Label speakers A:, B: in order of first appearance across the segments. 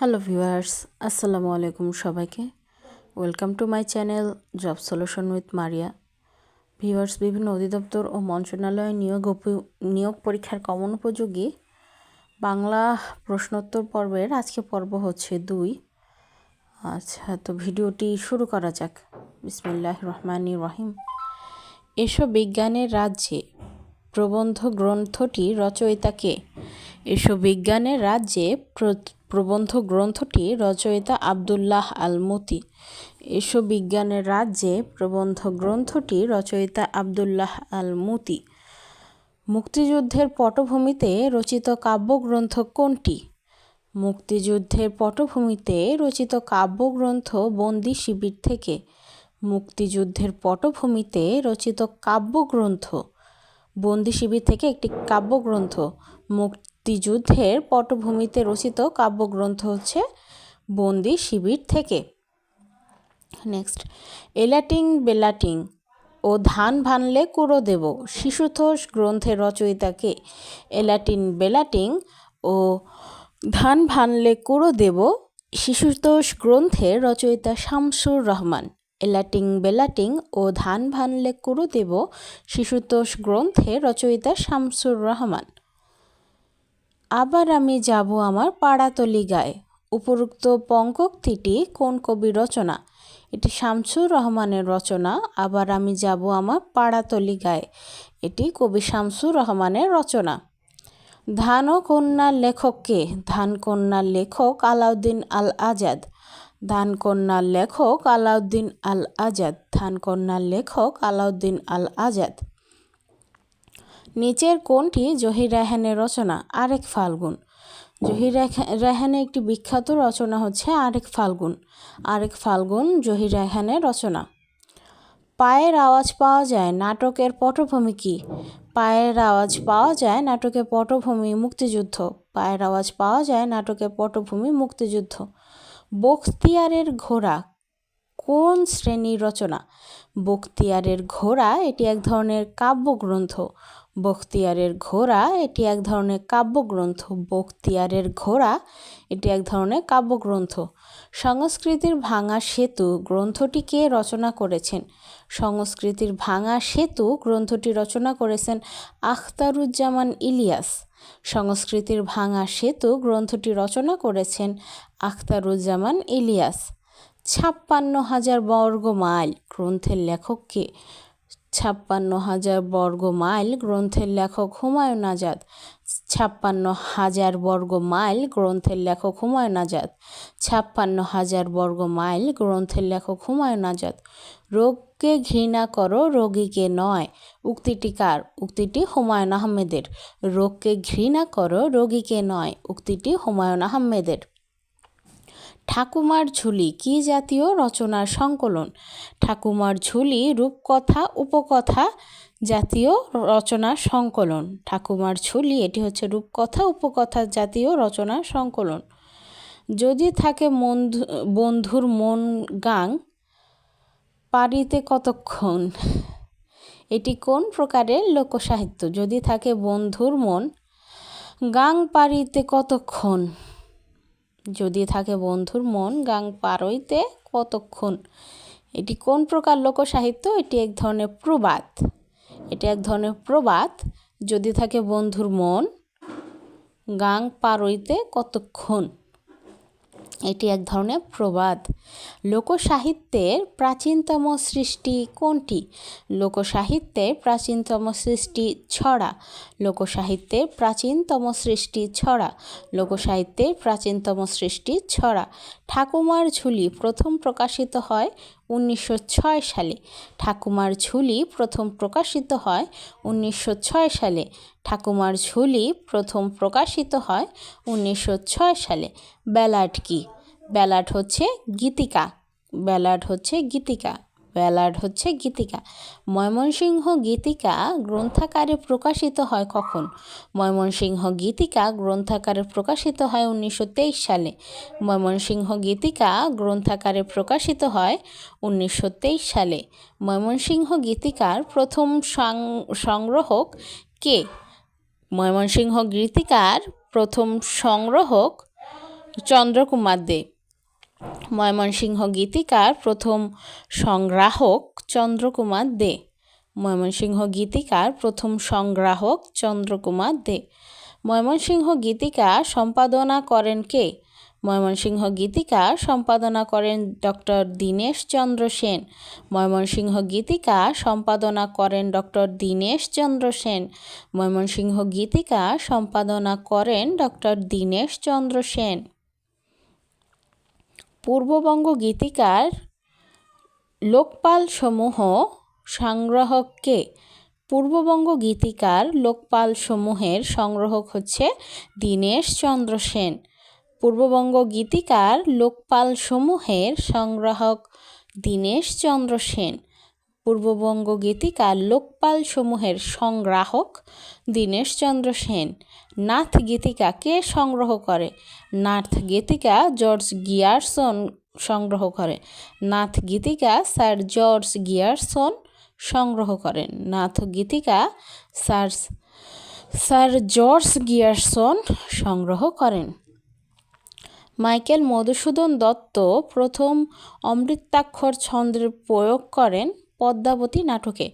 A: Hello viewers, আসসালামু আলাইকুম সবাইকে। Welcome to my channel job solution with Maria. Viewers, বিভিন্ন অধিদপ্তর ও মন্ত্রণালয় নিয়োগ নিয়োগ পরীক্ষার কমন উপযোগী বাংলা প্রশ্নোত্তর পর্বের আজকে পর্ব হচ্ছে দুই। আচ্ছা তো ভিডিওটি শুরু করা যাক। বিসমিল্লাহ রহমানি রহিম। এসব বিজ্ঞানের রাজ্যে প্রবন্ধ গ্রন্থটি রচয়িতাকে এসব বিজ্ঞানের রাজ্যে প্রবন্ধ গ্রন্থটি রচয়িতা আবদুল্লাহ আলমতি। এসব বিজ্ঞানের রাজ্যে প্রবন্ধ গ্রন্থটি রচয়িতা আবদুল্লাহ আলমতি। মুক্তিযুদ্ধের পটভূমিতে রচিত কাব্যগ্রন্থ কোনটি? মুক্তিযুদ্ধের পটভূমিতে রচিত কাব্যগ্রন্থ বন্দি শিবির থেকে। মুক্তিযুদ্ধের পটভূমিতে রচিত কাব্যগ্রন্থ বন্দি শিবির থেকে একটি কাব্যগ্রন্থ। মুক্তিযুদ্ধের পটভূমিতে রচিত কাব্যগ্রন্থ হচ্ছে বন্দি শিবির থেকে। নেক্সট, এলাটিং বেলাটিং ও ধান ভানলে কুড়ো দেব শিশুতোষ গ্রন্থের রচয়িতাকে এলাটিন বেলাটিং ও ধান ভানলে কুড়ো দেব শিশুতোষ গ্রন্থের রচয়িতা শামসুর রহমান। এলাটিং বেলাটিং ও ধান ভানলে কুড়ো দেব শিশুতোষ গ্রন্থের রচয়িতা শামসুর রহমান। আবার আমি যাব আমার পাড়াতলি গায়ে। উপরোক্ত পঙ্কক্তিটি কোন কবি রচনা? এটি শামসুর রহমানের রচনা, আবার আমি যাব আমার পাড়াতলি গায়ে। এটি কবি শামসুর রহমানের রচনা। ধান কন্যার লেখককে ধান কন্যার লেখক আলাউদ্দিন আল আজাদ ধান কন্যার লেখক আলাউদ্দিন আল আজাদ ধান কন্যার লেখক আলাউদ্দিন আল আজাদ নিচের কোনটি জহির রায়হানের রচনা, আরেক ফাল্গুন। জহির রায়হানের একটি বিখ্যাত রচনা হচ্ছে আরেক ফাল্গুন। আরেক ফাল্গুন জহির রায়হানের রচনা। পায়ের আওয়াজ পাওয়া যায় নাটকের পটভূমি কি? পায়ের আওয়াজ পাওয়া যায় নাটকের পটভূমি মুক্তিযুদ্ধ। পায়ের আওয়াজ পাওয়া যায় নাটকের পটভূমি মুক্তিযুদ্ধ। বখতিয়ারের ঘোড়া কোন শ্রেণির রচনা? বখতিয়ারের ঘোড়া এটি এক ধরনের কাব্যগ্রন্থ। বখতিয়ারের ঘোড়া, এটি এক ধরনের কাব্যগ্রন্থ। বখতিয়ারের ঘোড়া, এটি এক ধরনের কাব্যগ্রন্থ। সংস্কৃতির ভাঙা সেতু গ্রন্থটি কে রচনা করেছেন। সংস্কৃতির ভাঙা সেতু গ্রন্থটি রচনা করেছেন আখতারুজ্জামান ইলিয়াস। সংস্কৃতির ভাঙা সেতু গ্রন্থটি রচনা করেছেন আখতারুজ্জামান ইলিয়াস। ছাপ্পান্ন হাজার বর্গ মাইল গ্রন্থের লেখককে ছাপ্পান্ন হাজার বর্গ মাইল গ্রন্থের লেখক হুমায়ুন আজাদ, ছাপ্পান্ন হাজার বর্গ মাইল গ্রন্থের লেখক হুমায়ুন আজাদ, ছাপ্পান্ন হাজার বর্গ মাইল গ্রন্থের লেখক হুমায়ুন আজাদ। রোগকে ঘৃণা করো, রোগীকে নয়। উক্তিটি কার? উক্তিটি হুমায়ুন আহমেদের। রোগকে ঘৃণা করো, রোগীকে নয়। উক্তিটি হুমায়ুন আহমেদের। ঠাকুমার ঝুলি, কি জাতীয় রচনার সংকলন? ঠাকুমার ঝুলি, রূপকথা, উপকথা জাতীয় রচনার সংকলন। ঠাকুমার ঝুলি, এটি হচ্ছে রূপকথা, উপকথা জাতীয় রচনার সংকলন। যদি থাকে বন্ধু বন্ধুর মন গাং, পারিতে কতক্ষণ? এটি কোন প্রকারের লোকসাহিত্য? যদি থাকে বন্ধুর মন গাং, পারিতে কতক্ষণ? যদি থাকে বন্ধুর মন গাং পারইতে কতক্ষণ? এটি কোন প্রকার লোকসাহিত্য? এটি এক ধরনের প্রবাদ। এটি এক ধরনের প্রবাদ। যদি থাকে বন্ধুর মন গাং পারইতে কতক্ষণ? এটি এক ধরনের প্রবাদ। লোকসাহিত্যের প্রাচীনতম সৃষ্টি কোনটি? লোকসাহিত্যের প্রাচীনতম সৃষ্টি ছড়া। লোকসাহিত্যের প্রাচীনতম সৃষ্টি ছড়া। লোকসাহিত্যের প্রাচীনতম সৃষ্টি ছড়া। ঠাকুমার ঝুলি প্রথম প্রকাশিত হয় উনিশশো ছয় সালে। ঠাকুমার ঝুলি প্রথম প্রকাশিত হয় উনিশশো ছয় সালে। ঠাকুমার ঝুলি প্রথম প্রকাশিত হয় উনিশশো ছয় সালে। ব্যালাট কি? ব্যালাট হচ্ছে গীতিকা। ব্যালাট হচ্ছে গীতিকা। ব্যালাড হচ্ছে গীতিকা। ময়মনসিংহ গীতিকা গ্রন্থাকারে প্রকাশিত হয় কখন? ময়মনসিংহ গীতিকা গ্রন্থাকারে প্রকাশিত হয় উনিশশো তেইশ সালে। ময়মনসিংহ গীতিকা গ্রন্থাকারে প্রকাশিত হয় উনিশশো তেইশ সালে। ময়মনসিংহ গীতিকার প্রথম সংগ্রহক কে? ময়মনসিংহ গীতিকার প্রথম সংগ্রহক চন্দ্রকুমার দে। ময়মনসিংহ গীতিকার প্রথম সংগ্রাহক চন্দ্রকুমার দে। ময়মনসিংহ গীতিকার প্রথম সংগ্রাহক চন্দ্রকুমার দে। ময়মনসিংহ গীতিকা সম্পাদনা করেন কে? ময়মনসিংহ গীতিকা সম্পাদনা করেন ডক্টর দীনেশ চন্দ্র সেন। ময়মনসিংহ গীতিকা সম্পাদনা করেন ডক্টর দীনেশ চন্দ্র সেন। ময়মনসিংহ গীতিকা সম্পাদনা করেন ডক্টর দীনেশ চন্দ্র সেন। পূর্ববঙ্গ গীতিকার লোকপাল সমূহ সংগ্রাহককে, পূর্ববঙ্গ গীতিকার লোকপাল সমূহের সংগ্রহক হচ্ছে দীনেশ চন্দ্র সেন। পূর্ববঙ্গ গীতিকার লোকপাল সমূহের সংগ্রাহক দীনেশ চন্দ্র সেন। পূর্ববঙ্গ গীতিকার লোকপাল সমূহের সংগ্রাহক দীনেশ চন্দ্র সেন। নাথ গীতিকা কে সংগ্রহ করে। নাথ গীতিকা জর্জ গিয়ারসন সংগ্রহ করে। নাথ গীতিকা স্যার জর্জ গিয়ারসন সংগ্রহ করেন নাথ গীতিকা স্যার স্যার জর্জ গিয়ারসন সংগ্রহ করেন। মাইকেল মধুসূদন দত্ত প্রথম অমৃতাক্ষর ছন্দের প্রয়োগ করেন। পদ্মাবতী নাটকে।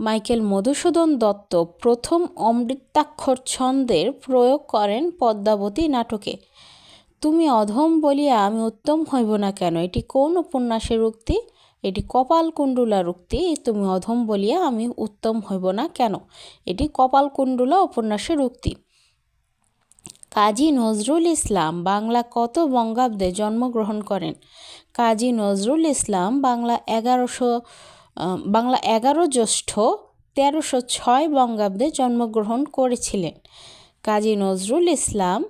A: মাইকেল মধুসূদন দত্ত প্রথম অমৃতাক্ষর ছন্দের প্রয়োগ করেন পদ্মাবতী নাটকে। তুমি অধম বলিয়া আমি উত্তম হইব না কেন? এটি কোন উপন্যাসের উক্তি? এটি কপালকুণ্ডুলার উক্তি। তুমি অধম বলিয়া আমি উত্তম হইব না কেন? এটি কপালকুণ্ডুলা উপন্যাসের উক্তি। কাজী নজরুল ইসলাম বাংলা কত বঙ্গাব্দে জন্মগ্রহণ করেন? কাজী নজরুল ইসলাম বাংলা এগারোশো বাংলা এগারো জ্যৈষ্ঠ তেরোশো ছয় বঙ্গাব্দে জন্মগ্রহণ করেছিলেন। কাজী নজরুল ইসলাম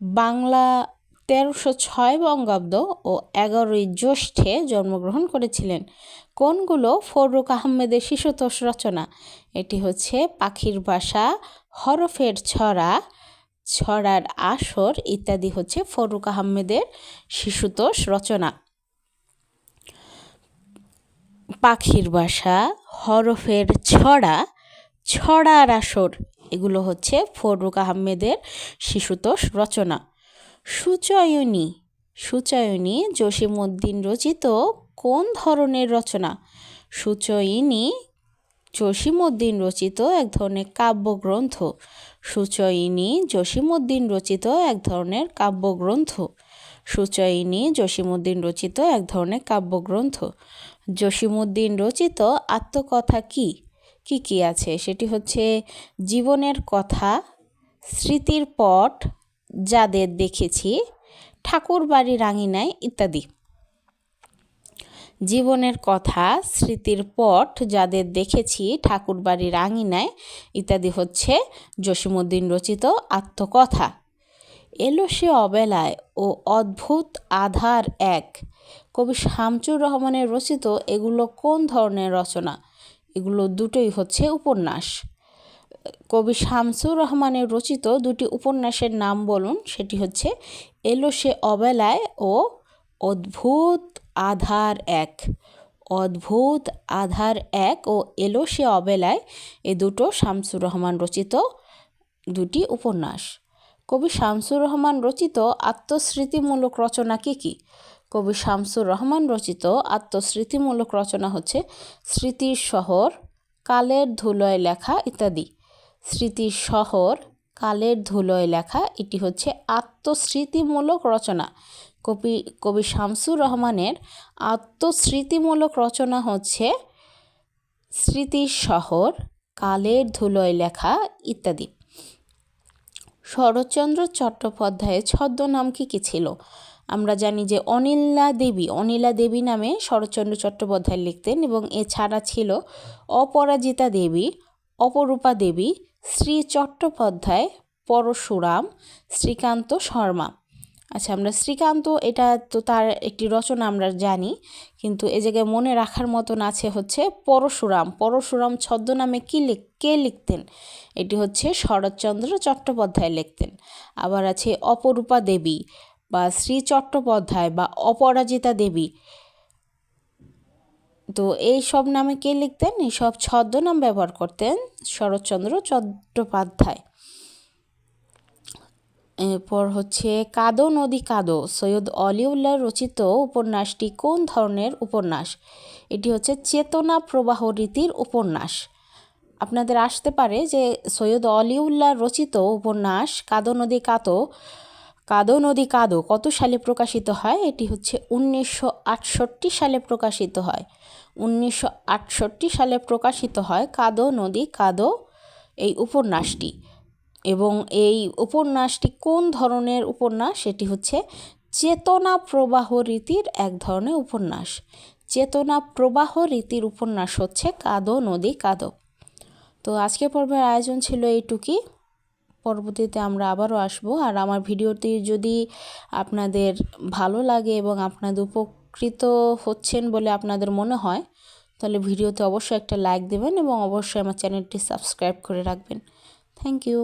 A: বাংলা তেরোশো ছয় বঙ্গাব্দ ও এগারোই জ্যৈষ্ঠে জন্মগ্রহণ করেছিলেন। কোনগুলো ফরুক আহমেদের শিশুতোষ রচনা? এটি হচ্ছে পাখির বাসা, হরফের ছড়া, ছড়ার আসর ইত্যাদি হচ্ছে ফরুক আহমেদের শিশুতোষ রচনা। পাখির বাসা, হরফের ছড়া, ছড়ার আসর। এগুলো হচ্ছে ফরুক আহমেদের শিশুতোষ রচনা। সুচয়নী সুচয়নী জসিমউদ্দিন রচিত কোন ধরনের রচনা? সুচয়নী জসিমউদ্দিন রচিত এক ধরনের কাব্যগ্রন্থ। সুচয়িনী জসিমউদ্দিন রচিত এক ধরনের কাব্যগ্রন্থ। সুচয়িনী জসিমউদ্দিন রচিত এক ধরনের কাব্যগ্রন্থ। জসিমউদ্দিন রচিত আত্মকথা কি? কি কি আছে? সেটি হচ্ছে, জীবনের কথা, স্মৃতির পট, যাদের দেখেছি, ঠাকুর বাড়ি রাঙিনায় ইত্যাদি। জীবনের কথা, স্মৃতির পট, যাদের দেখেছি, ঠাকুর বাড়ির আঙিনায় ইত্যাদি হচ্ছে জসিমুদ্দিন রচিত আত্মকথা। এলো সে অবেলায় ও অদ্ভুত আধার এক কবি শামচুর রহমানের রচিত এগুলো কোন ধরনের রচনা? এগুলো দুটোই হচ্ছে উপন্যাস। কবি শামসুর রহমানের রচিত দুটি উপন্যাসের নাম বলুন, সেটি হচ্ছে এলো সে অবেলায় ও অদ্ভুত আধার এক। অদ্ভুত আধার এক ও এলো সে অবেলায় এ দুটো শামসুর রহমান রচিত দুটি উপন্যাস। কবি শামসুর রহমান রচিত আত্মস্মৃতিমূলক রচনা কী কী? কবি শামসুর রহমান রচিত আত্মস্মৃতিমূলক রচনা হচ্ছে স্মৃতির শহর, কালের ধুলোয় লেখা ইত্যাদি। স্মৃতির শহর, কালের ধুলোয় লেখা, এটি হচ্ছে আত্মস্মৃতিমূলক রচনা। কবি কবি শামসুর রহমানের আত্মস্মৃতিমূলক রচনা হচ্ছে স্মৃতির শহর, কালের ধুলোয় লেখা ইত্যাদি। শরৎচন্দ্র চট্টোপাধ্যায়ের ছদ্মনাম কী কী ছিল? আমরা জানি যে অনিলা দেবী অনিলা দেবী নামে শরৎচন্দ্র চট্টোপাধ্যায় লিখতেন এবং এছাড়া ছিল অপরাজিতা দেবী, অপরূপা দেবী, শ্রী চট্টোপাধ্যায়, পরশুরাম, শ্রীকান্ত শর্মা। আচ্ছা আমরা শ্রীকান্ত, এটা তো তার একটি রচনা আমরা জানি, কিন্তু এ জায়গায় মনে রাখার মতন আছে হচ্ছে পরশুরাম। পরশুরাম ছদ্মনামে কী লিখ কে লিখতেন? এটি হচ্ছে শরৎচন্দ্র চট্টোপাধ্যায় লিখতেন। আবার আছে অপরূপা দেবী বা শ্রী চট্টোপাধ্যায় বা অপরাজিতা দেবী। তো এই সব নামে কে লিখতেন? এইসব ছদ্মনাম ব্যবহার করতেন শরৎচন্দ্র চট্টোপাধ্যায়। এরপর হচ্ছে, কাদো নদী কাদো, সৈয়দ অলিউল্লাহ রচিত উপন্যাসটি কোন ধরনের উপন্যাস? এটি হচ্ছে চেতনা প্রবাহ রীতির উপন্যাস। আপনাদের আসতে পারে যে সৈয়দ অলিউল্লাহ রচিত উপন্যাস কাদো নদী কাতো কাদো নদী কাদো কত সালে প্রকাশিত হয়? এটি হচ্ছে উনিশশো আটষট্টি সালে প্রকাশিত হয়। উনিশশো আটষট্টি সালে প্রকাশিত হয় কাদো নদী কাদো এই উপন্যাসটি। এবং এই উপন্যাসটি কোন ধরনের উপন্যাস? সেটি হচ্ছে চেতনা প্রবাহ রীতির এক ধরনের উপন্যাস। চেতনা প্রবাহ রীতির উপন্যাস হচ্ছে কাদো নদী কাদো। তো আজকের পর্বের আয়োজন ছিল এইটুকুই। পরবর্তীতে আমরা আবারও আসব। আর আমার ভিডিওটি যদি আপনাদের ভালো লাগে এবং আপনাদের উপকৃত হচ্ছেন বলে আপনাদের মনে হয়, তাহলে ভিডিওতে অবশ্যই একটা লাইক দেবেন এবং অবশ্যই আমার চ্যানেলটি সাবস্ক্রাইব করে রাখবেন। Thank you